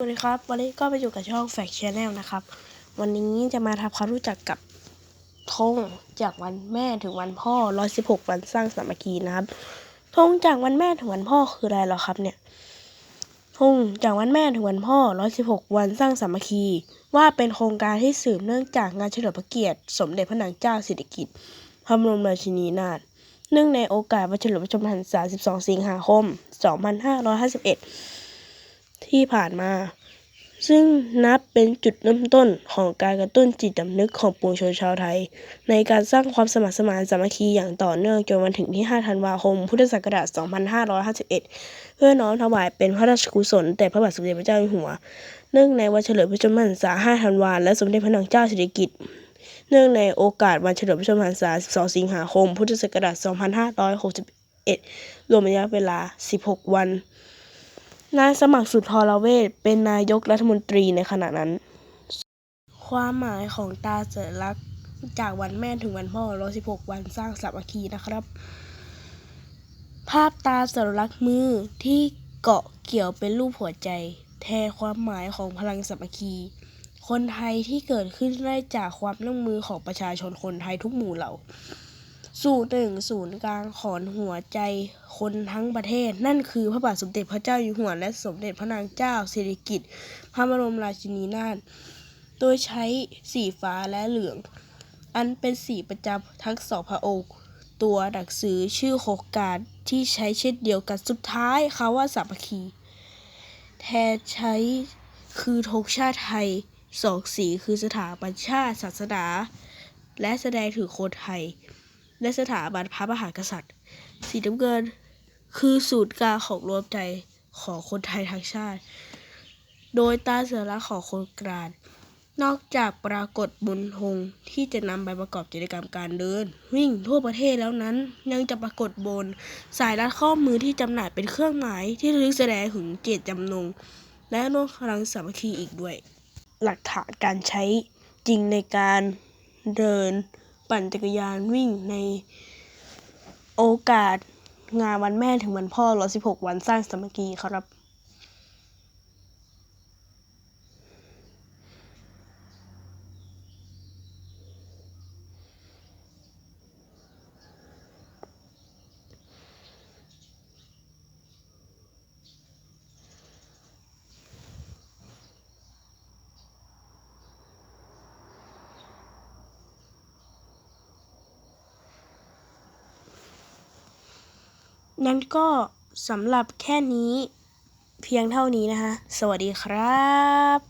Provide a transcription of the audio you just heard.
สวัสดีครับ วันนี้ก็ไปอยู่กับช่องแฟกชแนลนะครับ วันนี้จะมาทำความรู้จักกับธงจากวันแม่ถึงวันพ่อ 116 วันสร้างสามัคคีนะครับธงจากวันแม่ถึงวันพ่อคืออะไรหรอครับเนี่ยธงจากวันแม่ถึงวันพ่อ 116 วันสร้างสามัคคี ว่าเป็นโครงการที่สืบเนื่องจากงานเฉลิมพระเกียรติ สมเด็จพระนางเจ้าสิริกิติ์พระบรมราชินีนาถเนื่องในโอกาสวันเฉลิมพระชนมพรรษา 12 สิงหาคม 2551 ที่ผ่านมา ซึ่งนับเป็นจุดเริ่มต้นของการกระตุ้นจิตสำนึกของปวงชนชาวไทย ในการสร้างความสมัครสมานสามัคคีอย่างต่อเนื่องจนวันถึงที่ 5 ธันวาคม พุทธศักราช 2551 เพื่อน้อมถวายเป็นพระราชกุศลแด่พระบาทสมเด็จพระเจ้าอยู่หัว เนื่องในวันเฉลิมพระชนมพรรษา 5 ธันวาคมและสมเด็จพระนางเจ้าสิริกิติ์เนื่องในโอกาสวันเฉลิมพระชนมพรรษา 12 สิงหาคม พุทธศักราช 2561 รวมระยะเวลา 16 วัน นายสมัครสุนทรเวชเป็นนายกรัฐมนตรีในขณะนั้น ความหมายของตาเสือลักษ์จากวันแม่ถึงวันพ่อ 116 วันสร้างสามัคคีนะครับ ภาพตาสัญลักษ์มือที่เกาะเกี่ยวเป็นรูปหัวใจ แทนความหมายของพลังสามัคคี คนไทยที่เกิดขึ้นได้จากความร่วมมือของประชาชนคนไทยทุกหมู่เหล่า สู่หนึ่งศูนย์กลางของหัวใจคนทั้งประเทศ นั่นคือพระบาทสมเด็จพระเจ้าอยู่หัวและสมเด็จพระนางเจ้าสิริกิติ์พระบรมราชินีนาถโดยใช้สีฟ้าและเหลือง อันเป็นสีประจำทั้งสองพระองค์ตัวหนังสือชื่อโครงการที่ใช้เช่นเดียวกันสุดท้ายคำว่าสามัคคี แทนใช้คือธงชาติไทยสองสีคือสถาบันชาติศาสนา และแสดงถึงคนไทย และสถาบันพระมหากษัตริย์ สีน้ำเงิน คือศูนย์กลางของรวมใจของคนไทยทั้งชาติ โดยตาเสัญลักษณ์ของโครงการนอกจากปรากฏบนธงที่จะนำไปประกอบกิจกรรมการเดิน วิ่งทั่วประเทศแล้วนั้น ยังจะปรากฏบน สายรัดข้อมือที่จำหน่ายเป็นเครื่องหมายที่ลึกแสดงถึงเจตจำนง และร่วมพลังสามัคคีอีกด้วย หลักฐานการใช้จริงในการเดิน ปั่นจักรยานวิ่งในโอกาสงานวันแม่ถึงวันพ่อ 116 วันสร้างสามัคคีครับ นั้นก็สำหรับแค่นี้เพียงเท่านี้นะคะ สวัสดีครับ